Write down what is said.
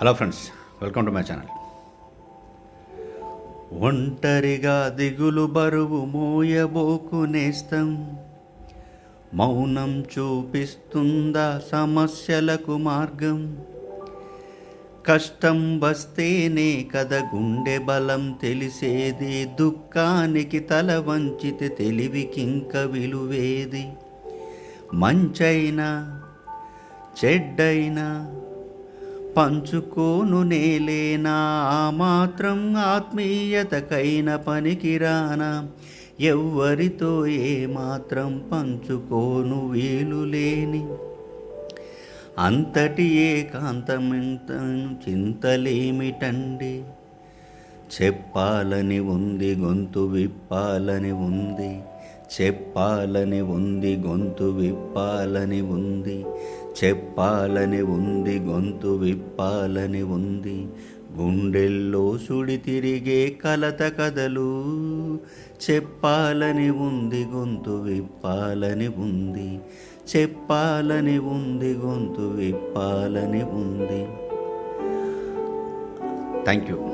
Hello friends welcome to my channel ఒంటరిగా దిగులు బరువు మోయబోకు నేస్తం. మౌనం చూపిస్తుందా సమస్యలకు మార్గం. కష్టం వస్తేనే కద గుండె బలం తెలిసేది. దుఃఖానికి తల వంచితే తెలివికింక విలువేది. మంచైనా చెడ్డైనా పంచుకోను నేలేనా ఆ మాత్రం ఆత్మీయతకైన పనికిరానా. ఎవ్వరితో ఏ మాత్రం పంచుకోను వీలు లేని. అంతటి ఏకాంతమింత చింతలేమిటండి. చెప్పాలని ఉంది గొంతు విప్పాలని ఉంది. చెప్పాలని ఉంది గొంతు విప్పాలని ఉంది. చెప్పాలని ఉంది గొంతు విప్పాలని ఉంది. గుండెల్లో సుడి తిరిగే కలత కథలు చెప్పాలని ఉంది గొంతు విప్పాలని ఉంది. చెప్పాలని ఉంది గొంతు విప్పాలని ఉంది. Thank you.